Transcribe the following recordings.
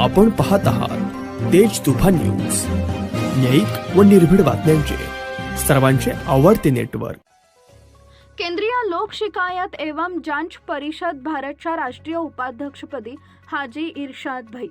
आपण पाहत आहात तेज तुफान न्यूज. न्यायिक व निर्भीड बातम्यांचे. सर्वांचे आवडते नेटवर्क. केंद्रीय लोक शिकायत एवं जांच परिषद भारतच्या राष्ट्रीय उपाध्यक्षपदी हाजी इर्शाद भाई.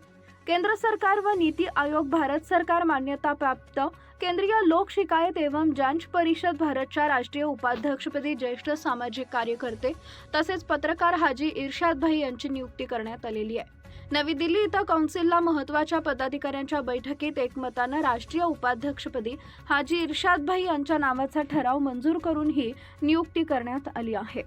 केंद्र सरकार व नीती आयोग भारत सरकार मान्यता प्राप्त केंद्रीय लोक शिकायत एवं जांच परिषद भारतच्या राष्ट्रीय उपाध्यक्षपदी ज्येष्ठ सामाजिक कार्यकर्ते तसेच पत्रकार हाजी इर्शाद भाई यांची नियुक्ती करण्यात आलेली आहे. नवी दिल्ली इथं कौन्सिलला महत्त्वाच्या पदाधिकाऱ्यांच्या बैठकीत एकमतानं राष्ट्रीय उपाध्यक्षपदी हाजी इर्शाद भाई यांच्या नावाचा ठराव मंजूर करून ही नियुक्ती करण्यात आली आहे.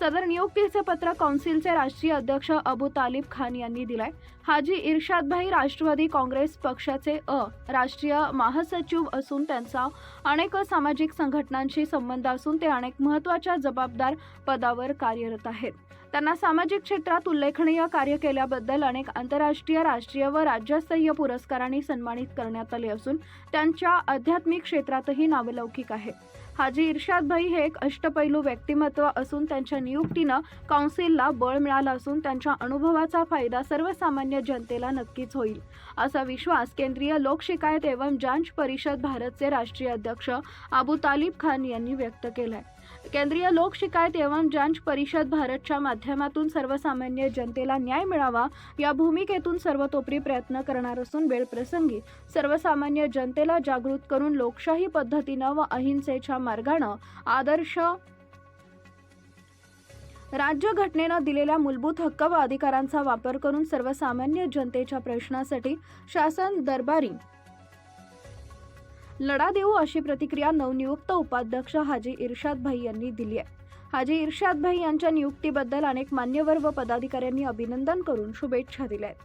सदर नियुक्तीचे पत्र कौन्सिलचे राष्ट्रीय अध्यक्ष अबू तालिब खान यांनी दिलाय. हाजी इर्शादभाई राष्ट्रवादी काँग्रेस पक्षाचे अ राष्ट्रीय महासचिव असून त्यांचा अनेक सामाजिक संघटनांशी संबंध असून ते अनेक महत्त्वाच्या जबाबदार पदावर कार्यरत आहेत. त्यांना सामाजिक क्षेत्रात उल्लेखनीय कार्य केल्याबद्दल अनेक आंतरराष्ट्रीय राष्ट्रीय व राज्यस्तरीय पुरस्कारांनी सन्मानित करण्यात आले असून त्यांच्या आध्यात्मिक क्षेत्रातही नावलौकिक आहे. हाजी इर्शाद भाई हे एक अष्टपैलू व्यक्तिमत्व असून त्यांच्या नियुक्तीनं काउन्सिलला बळ मिळालं असून त्यांच्या अनुभवाचा फायदा सर्वसामान्य जनतेला नक्कीच होईल असा विश्वास केंद्रीय लोकशिकायत एवं जांच परिषद भारतचे राष्ट्रीय अध्यक्ष अबू तालिब खान यांनी व्यक्त केलाय. केंद्रीय लोक शिकायत एवं जांच परिषद भारतच्या माध्यमातून सर्वसामान्य जनतेला न्याय मिळावा या भूमिकेतून सर्वतोपरी प्रयत्न करणार असून वेळप्रसंगी सर्वसामान्य जनतेला जागृत करून लोकशाही पद्धतीनं व अहिंसेच्या मार्गानं आदर्श राज्यघटनेनं दिलेल्या मूलभूत हक्क व अधिकारांचा वापर करून सर्वसामान्य जनतेच्या प्रश्नासाठी शासन दरबारी लढा देऊ अशी प्रतिक्रिया नवनियुक्त उपाध्यक्ष हाजी इर्शाद भाई यांनी दिली आहे. हाजी इर्शाद भाई यांच्या नियुक्तीबद्दल अनेक मान्यवर व पदाधिकाऱ्यांनी अभिनंदन करून शुभेच्छा दिल्या आहेत.